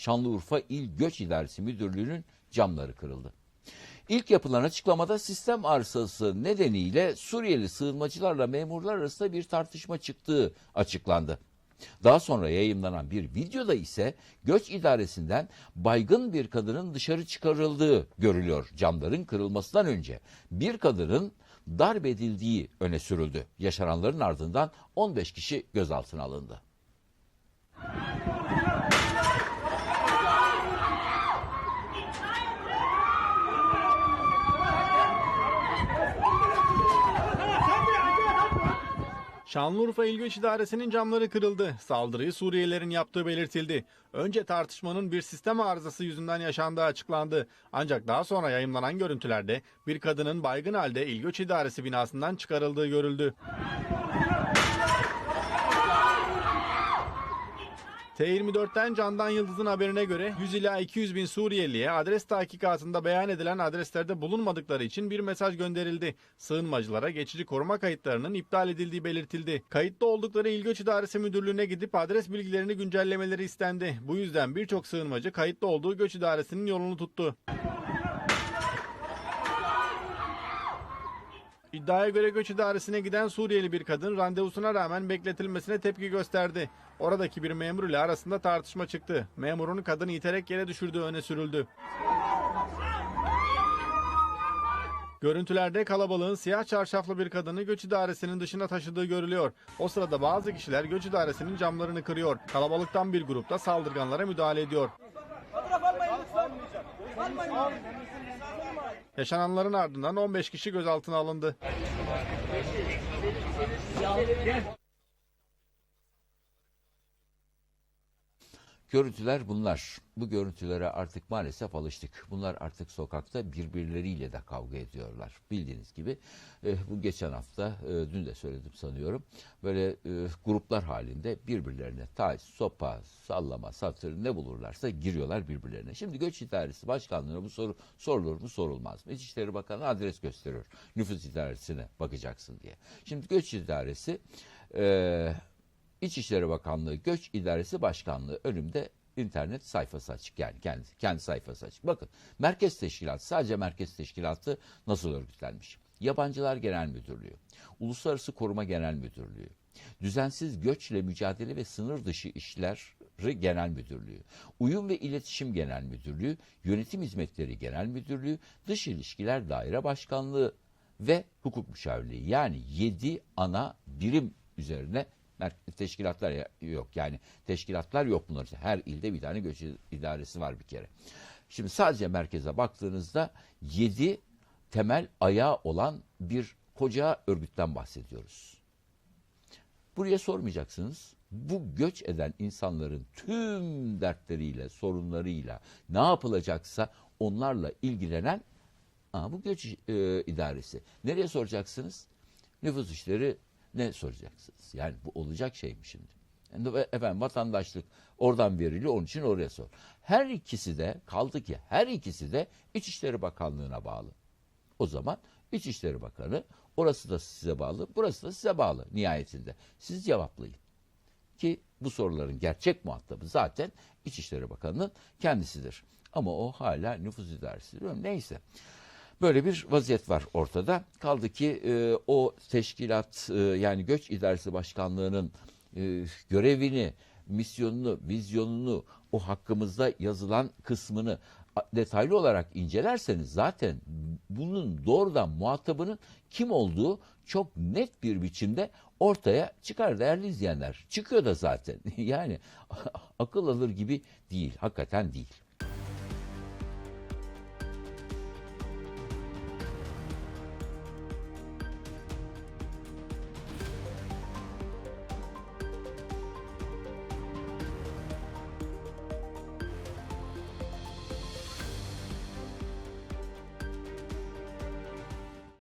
Şanlıurfa İl Göç İdaresi Müdürlüğü'nün camları kırıldı. İlk yapılan açıklamada sistem arsası nedeniyle Suriyeli sığınmacılarla memurlar arasında bir tartışma çıktığı açıklandı. Daha sonra yayınlanan bir videoda ise göç idaresinden baygın bir kadının dışarı çıkarıldığı görülüyor. Camların kırılmasından önce bir kadının darp edildiği öne sürüldü. Yaşananların ardından 15 kişi gözaltına alındı. Şanlıurfa İl Göç İdaresi'nin camları kırıldı. Saldırıyı Suriyelilerin yaptığı belirtildi. Önce tartışmanın bir sistem arızası yüzünden yaşandığı açıklandı. Ancak daha sonra yayımlanan görüntülerde bir kadının baygın halde İl Göç İdaresi binasından çıkarıldığı görüldü. T24'ten Candan Yıldız'ın haberine göre 100 ila 200 bin Suriyeliye adres tahkikatında beyan edilen adreslerde bulunmadıkları için bir mesaj gönderildi. Sığınmacılara geçici koruma kayıtlarının iptal edildiği belirtildi. Kayıtlı oldukları İl Göç İdaresi Müdürlüğü'ne gidip adres bilgilerini güncellemeleri istendi. Bu yüzden birçok sığınmacı kayıtlı olduğu Göç İdaresi'nin yolunu tuttu. İddiaya göre göç idaresine giden Suriyeli bir kadın randevusuna rağmen bekletilmesine tepki gösterdi. Oradaki bir memur ile arasında tartışma çıktı. Memurun kadını iterek yere düşürdüğü öne sürüldü. Görüntülerde kalabalığın siyah çarşaflı bir kadını göç idaresinin dışına taşıdığı görülüyor. O sırada bazı kişiler göç idaresinin camlarını kırıyor. Kalabalıktan bir grupta saldırganlara müdahale ediyor. Yaşananların ardından 15 kişi gözaltına alındı. Görüntüler bunlar. Bu görüntülere artık maalesef alıştık. Bunlar artık sokakta birbirleriyle de kavga ediyorlar. Bildiğiniz gibi e, bu geçen hafta, e, dün de söyledim sanıyorum, böyle e, gruplar halinde birbirlerine taş, sopa, sallama, satır ne bulurlarsa giriyorlar birbirlerine. Şimdi Göç İdaresi Başkanlığı'na bu soru sorulur mu sorulmaz mı? İçişleri Bakanı adres gösteriyor. Nüfus İdaresi'ne bakacaksın diye. Şimdi Göç İdaresi... E, İçişleri Bakanlığı Göç İdaresi Başkanlığı önümde internet sayfası açık yani kendi, kendi sayfası açık. Bakın Merkez Teşkilatı sadece Merkez Teşkilatı nasıl örgütlenmiş? Yabancılar Genel Müdürlüğü, Uluslararası Koruma Genel Müdürlüğü, Düzensiz Göçle Mücadele ve Sınır Dışı İşleri Genel Müdürlüğü, Uyum ve İletişim Genel Müdürlüğü, Yönetim Hizmetleri Genel Müdürlüğü, Dış İlişkiler Daire Başkanlığı ve Hukuk Müşavirliği yani 7 ana birim üzerine teşkilatlar yok. Yani teşkilatlar yok bunlar. Her ilde bir tane göç idaresi var bir kere. Şimdi sadece merkeze baktığınızda 7 temel ayağı olan bir koca örgütten bahsediyoruz. Buraya sormayacaksınız. Bu göç eden insanların tüm dertleriyle, sorunlarıyla ne yapılacaksa onlarla ilgilenen aa, bu göç e, idaresi. Nereye soracaksınız? Nüfus işleri ne soracaksınız? Yani bu olacak şey mi şimdi? Ve efendim vatandaşlık oradan veriliyor onun için oraya sor. Her ikisi de kaldı ki her ikisi de İçişleri Bakanlığı'na bağlı. O zaman İçişleri Bakanı orası da size bağlı, burası da size bağlı nihayetinde. Siz cevaplayın. Ki bu soruların gerçek muhatabı zaten İçişleri Bakanı'nın kendisidir. Ama o hala nüfus idaresi. Neyse. Böyle bir vaziyet var ortada. Kaldı ki e, o teşkilat e, yani Göç İdaresi Başkanlığı'nın e, görevini, misyonunu, vizyonunu, o hakkımızda yazılan kısmını detaylı olarak incelerseniz zaten bunun doğrudan muhatabının kim olduğu çok net bir biçimde ortaya çıkar değerli izleyenler. Çıkıyor da zaten. Yani akıl alır gibi değil, hakikaten değil.